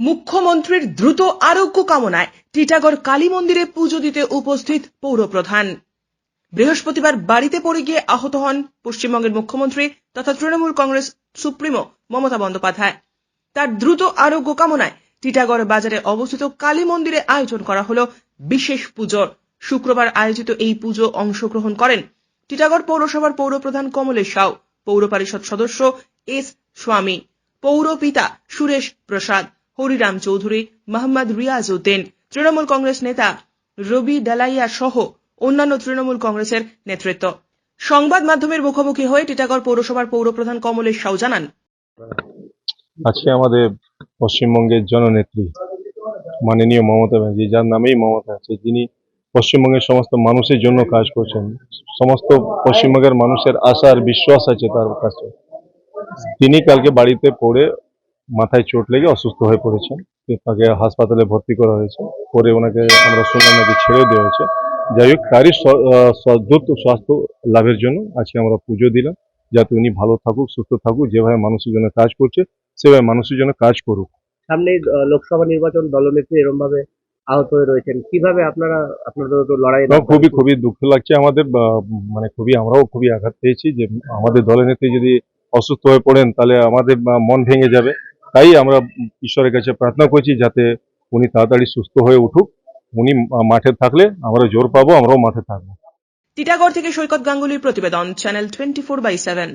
মুখ্যমন্ত্রীর দ্রুত আরোগ্য কামনায় টিটাগড় কালী মন্দিরে পুজো দিতে উপস্থিত পৌরপ্রধান। বৃহস্পতিবার বাড়িতে পড়ে গিয়ে আহত হন পশ্চিমবঙ্গের মুখ্যমন্ত্রী তথা তৃণমূল কংগ্রেস সুপ্রিমো মমতা বন্দ্যোপাধ্যায়। তার দ্রুত আরোগ্য কামনায় টিটাগড় বাজারে অবস্থিত কালী মন্দিরে আয়োজন করা হলো বিশেষ পুজোর শুক্রবার আয়োজিত এই পুজো অংশগ্রহণ করেন টিটাগড় পৌরসভার পৌরপ্রধান কমলেশ সাউ, পৌর পরিষদ সদস্য এস স্বামী পৌর পিতা সুরেশ প্রসাদ হরিরাম চৌধুরী, মোহাম্মদ রিয়াজ উদ্দিন তৃণমূল কংগ্রেস নেতা রবি ডালাইয়া সহ অন্যান্য তৃণমূল কংগ্রেসের নেতৃত্ব। সংবাদ মাধ্যমের মুখোমুখি হয়ে টিটাগড় পৌরসভার পৌরপ্রধান কমলেশ সাউ জানান। আজকে আমাদের পশ্চিমবঙ্গের জননেত্রী মাননীয় মমতা ব্যানার্জি, যার নামেই মমতা আছে, যিনি পশ্চিমবঙ্গের সমস্ত মানুষের জন্য কাজ করছেন, সমস্ত পশ্চিমবঙ্গের মানুষের আশা আর বিশ্বাস আছে তার কাছে। তিনি কালকে বাড়িতে পড়ে মাথায় চোট লেগে অসুস্থ হয়ে পড়েছেন। তাকে হাসপাতালে ভর্তি করা হয়েছে। পরে ওনাকে আমরা শুনলাম নাকি ছেড়েও দেওয়া হয়েছে। যাই হোক তারই দ্রুত স্বাস্থ্য লাভের জন্য আজকে আমরা পুজো দিলাম। যাতে উনি ভালো থাকুক সুস্থ থাকুক যেভাবে মানুষের জন্য কাজ করছে সেভাবে মানুষের জন্য কাজ করুক। সামনে লোকসভা নির্বাচন দলনেত্রী এরকম ভাবে আহত হয়ে রয়েছেন। কীভাবে আপনারা আপনাদের তো লড়াই খুবই খুবই দুঃখ লাগছে আমাদের মানে খুবই আমরাও খুবই আঘাত পেয়েছি যে আমাদের দলের নেত্রী যদি অসুস্থ হয়ে পড়েন তাহলে আমাদের মন ভেঙে যাবে। তাই আমরা ঈশ্বরের কাছে প্রার্থনা করছি যাতে উনি তাড়াতাড়ি সুস্থ হয়ে উঠুক। উনি মাঠে থাকলে আমরা জোর পাবো, আমরাও মাঠে থাকব। টিটাগড় থেকে সৈকত গাঙ্গুলির প্রতিবেদন, channel twenty four by seven.